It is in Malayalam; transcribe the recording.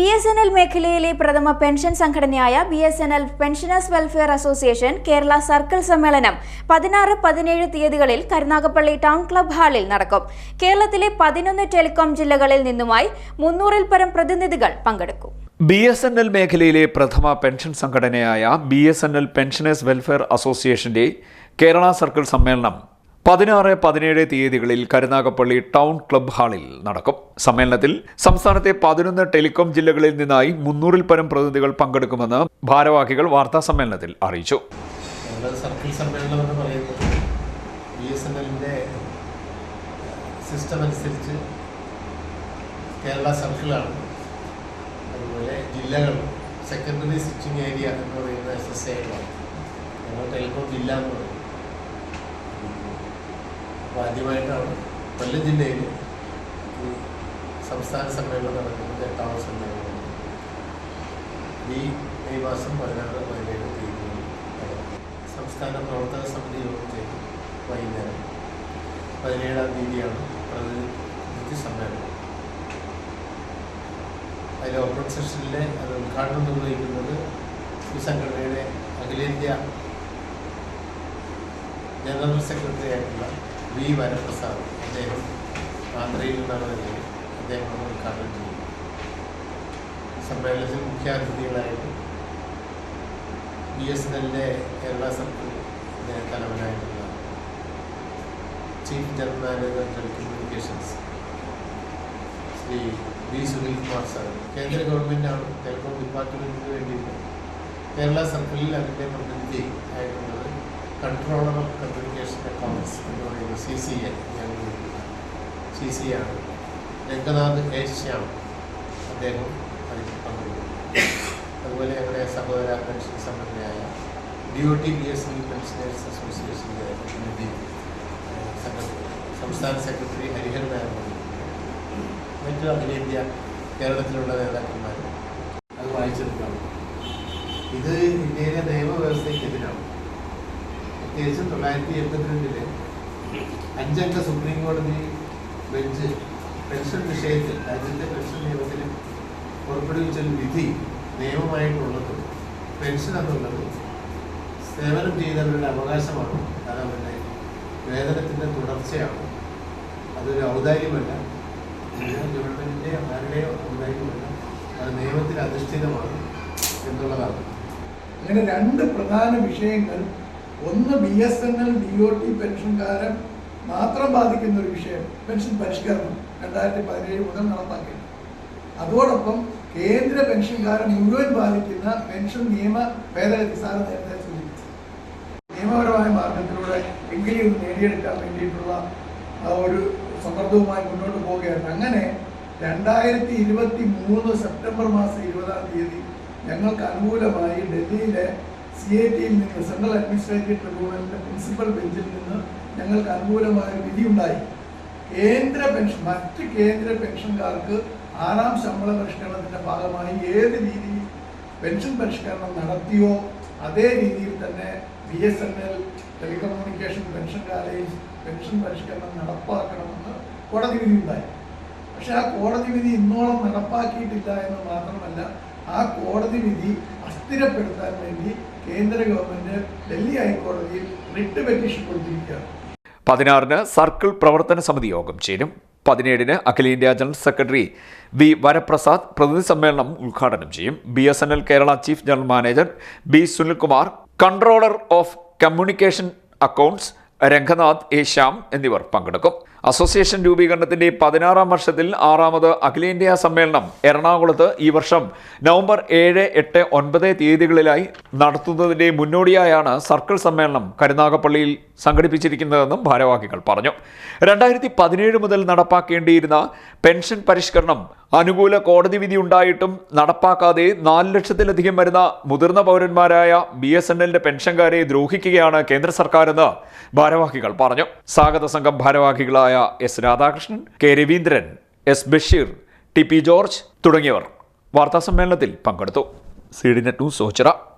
ബി എസ് എൻ എൽ മേഖലയിലെ പ്രഥമ പെൻഷൻ സംഘടനയായ B S N L pensioners welfare association Kerala circle സമ്മേളനം പതിനാറ് പതിനേഴ് തീയതികളിൽ കരുനാഗപ്പള്ളി ടൗൺ ക്ലബ് ഹാളിൽ നടക്കും. കേരളത്തിലെ പതിനൊന്ന് ടെലികോം ജില്ലകളിൽ നിന്നുമായി മുന്നൂറിൽ പരം പ്രതിനിധികൾ പങ്കെടുക്കും. ബി എസ് എൻ എൽ മേഖലയിലെ പ്രഥമ പെൻഷൻ സംഘടനയായ B S N L pensioners welfare അസോസിയേഷന്റെ കേരള സർക്കിൾ സമ്മേളനം പതിനാറ് പതിനേഴ് തീയതികളിൽ കരുനാഗപ്പള്ളി ടൗൺ ക്ലബ് ഹാളിൽ നടക്കും. സമ്മേളനത്തിൽ സംസ്ഥാനത്തെ പതിനൊന്ന് ടെലികോം ജില്ലകളിൽ നിന്നായി മുന്നൂറിൽ പരം പ്രതിനിധികൾ പങ്കെടുക്കുമെന്ന് ഭാരവാഹികൾ വാർത്താ സമ്മേളനത്തിൽ അറിയിച്ചു. സർക്കിൾ സമ്മേളനം എന്ന് പറയുന്നത് സിസ്റ്റം അനുസരിച്ച് കേരള സർക്കിളാണ്. അതുപോലെ ജില്ലകൾ സെക്കൻഡറി സ്റ്റിച്ചിങ് ഏരിയ എന്ന് പറയുന്ന എസ് എസ് എകളാണ് ഞങ്ങൾ ടെലികോം ജില്ല എന്ന് പറയും ആദ്യമായിട്ടാണ് കൊല്ലം ജില്ലയിൽ ഈ സംസ്ഥാന സമ്മേളനം നടക്കുന്നത് എട്ടാമത് സമ്മേളനം. ഈ മെയ് മാസം പതിനാറ് പതിനേഴ് തീയതി സംസ്ഥാന പ്രവർത്തക സമിതി യോഗം ചെയ്തു വൈകുന്നേരം. പതിനേഴാം തീയതിയാണ് പ്രതിനിധി സമ്മേളനം. അതിൽ ഓപ്പൺ സെഷനിലെ അത് ഉദ്ഘാടനം നിർവഹിക്കുന്നത് ഈ സംഘടനയുടെ അഖിലേന്ത്യാ ജനറൽ സെക്രട്ടറി ആയിട്ടുള്ള വി വരപ്രസാദ് അദ്ദേഹം ആന്ധ്രയിൽ നിന്നാണ് വരുന്നത്. അദ്ദേഹമാണ് ഉദ്ഘാടനം ചെയ്യുന്നത് സമ്മേളനത്തിൽ മുഖ്യാതിഥികളായിട്ട് ബി എസ് എൻ എല്ലിന്റെ Kerala circle തലവനായിട്ടുള്ള chief general manager telecommunications Shri V Sunil Kumar sir. കേന്ദ്ര ഗവൺമെന്റാണ്. ടെലികോം ഡിപ്പാർട്ട്മെന്റിന് വേണ്ടിയിട്ട് കേരള സർക്കിളിൽ അതിന്റെ പ്രതിനിധി ആയിട്ടുള്ളത് കൺട്രോളർ ഓഫ് കമ്മ്യൂണിക്കേഷൻ അക്കൗണ്ട്സ് എന്ന് പറയുന്ന സി സി എ ഞാൻ സി സി ആണ്. രംഗനാഥ് എ ശ്യാം അദ്ദേഹം അതിൽ പങ്കെടുക്കുന്നത് അതുപോലെ ഞങ്ങളുടെ സഹോദര പെൻഷൻ സംഘടനയായ D O T B S C pensioners അസോസിയേഷന്റെ പ്രതിനിധി സംസ്ഥാന സെക്രട്ടറി ഹരിഹർ നായർ. മറ്റു അഖിലേന്ത്യ കേരളത്തിലുള്ള നേതാക്കന്മാർ. അത് വായിച്ചെടുക്കാം. ഇത് ഇന്ത്യയിലെ നിയമവ്യവസ്ഥയ്ക്കെതിരാണ്. പ്രത്യേകിച്ചും തൊള്ളായിരത്തി എൺപത്തിരണ്ടിൽ അഞ്ചംഗ സുപ്രീം കോടതി ബെഞ്ച് പെൻഷൻ വിഷയത്തിൽ രാജ്യത്തെ പെൻഷൻ നിയമത്തിൽ പുറപ്പെടുവിച്ചൊരു വിധി നിയമമായിട്ടുള്ളത് പെൻഷൻ എന്നുള്ളത് സേവനം ചെയ്തവരുടെ അവകാശമാണ്. അത് അവരുടെ വേതനത്തിന്റെ തുടർച്ചയാണ്. അതൊരു ഔദാര്യമല്ല. ഗവൺമെന്റിന്റെ ആരുടെയോ ഔദാര്യമല്ല. അത് നിയമത്തിൽ അധിഷ്ഠിതമാണ് എന്നുള്ളതാണ്. അങ്ങനെ രണ്ട് പ്രധാന വിഷയങ്ങൾ ഒന്ന് B S N L D O T പെൻഷൻകാരൻ മാത്രം ബാധിക്കുന്ന ഒരു വിഷയം പെൻഷൻ പരിഷ്കരണം രണ്ടായിരത്തി പതിനേഴ് മുതൽ നടപ്പാക്കി അതോടൊപ്പം കേന്ദ്ര പെൻഷൻകാരൻ മുഴുവൻ ബാധിക്കുന്ന പെൻഷൻ നിയമ ഭേദഗതി സാർ നേരത്തെ സൂചിപ്പിച്ചു. നിയമപരമായ മാർഗത്തിലൂടെ എങ്കിലും നേടിയെടുക്കാൻ വേണ്ടിയിട്ടുള്ള ഒരു സമ്മർദ്ദവുമായി മുന്നോട്ട് പോവുകയാണ്. അങ്ങനെ രണ്ടായിരത്തി ഇരുപത്തി മൂന്ന് സെപ്റ്റംബർ മാസം ഇരുപതാം തീയതി ഞങ്ങൾക്ക് അനുകൂലമായി ഡൽഹിയിലെ സി ഐ ടിയിൽ നിന്ന് സെൻട്രൽ അഡ്മിനിസ്ട്രേറ്റീവ് ട്രിബ്യൂണലിന്റെ പ്രിൻസിപ്പൽ ബെഞ്ചിൽ നിന്ന് ഞങ്ങൾക്ക് അനുകൂലമായ വിധിയുണ്ടായി. കേന്ദ്ര പെൻഷൻ മറ്റ് കേന്ദ്ര പെൻഷൻകാർക്ക് ആറാം ശമ്പള പരിഷ്കരണത്തിന്റെ ഭാഗമായി ഏത് രീതിയിൽ പെൻഷൻ പരിഷ്കരണം നടത്തിയോ അതേ രീതിയിൽ തന്നെ B S N L telecommunication പെൻഷൻകാരെയും pension പരിഷ്കരണം നടപ്പാക്കണമെന്ന് കോടതി വിധി ഉണ്ടായി. പക്ഷെ ആ കോടതി വിധി ഇന്നോളം നടപ്പാക്കിയിട്ടില്ല എന്ന് മാത്രമല്ല ആ കോടതി വിധി അസ്ഥിരപ്പെടുത്താൻ വേണ്ടി കേന്ദ്ര ഗവൺമെന്റ് ഡൽഹി ഹൈക്കോടതിയിൽ റിട്ട് പെറ്റീഷൻ കൊടുത്തിരിക്കുകയാണ്. പതിനാറിന് സർക്കിൾ പ്രവർത്തന സമിതി യോഗം ചേരും. പതിനേഴിന് അഖിലേന്ത്യാ ജനറൽ സെക്രട്ടറി വി വരപ്രസാദ് പ്രതിനിധി സമ്മേളനം ഉദ്ഘാടനം ചെയ്യും. B S N L Kerala chief general manager B Sunilkumar controller of communication accounts Ranganath A Shyam എന്നിവർ പങ്കെടുക്കും. അസോസിയേഷൻ രൂപീകരണത്തിന്റെ പതിനാറാം വർഷത്തിൽ ആറാമത് അഖിലേന്ത്യാ സമ്മേളനം എറണാകുളത്ത് ഈ വർഷം നവംബർ ഏഴ് എട്ട് ഒൻപത് തീയതികളിലായി നടത്തുന്നതിന്റെ മുന്നോടിയായാണ് സർക്കിൾ സമ്മേളനം കരുനാഗപ്പള്ളിയിൽ സംഘടിപ്പിച്ചിരിക്കുന്നതെന്നും ഭാരവാഹികൾ പറഞ്ഞു. രണ്ടായിരത്തി പതിനേഴ് മുതൽ നടപ്പാക്കേണ്ടിയിരുന്ന പെൻഷൻ പരിഷ്കരണം അനുകൂല കോടതി വിധി ഉണ്ടായിട്ടും നടപ്പാക്കാതെ നാല് ലക്ഷത്തിലധികം വരുന്ന മുതിർന്ന പൗരന്മാരായ ബി എസ് എൻ എല്ലിന്റെ പെൻഷൻകാരെ ദ്രോഹിക്കുകയാണ് കേന്ദ്ര സർക്കാരെന്ന് ഭാരവാഹികൾ പറഞ്ഞു. സ്വാഗത സംഘം ഭാരവാഹികളായ S Radhakrishnan K Raveendran S Basheer T P George തുടങ്ങിയവർ വാർത്താസമ്മേളനത്തിൽ പങ്കെടുത്തു. C D net news Ochira.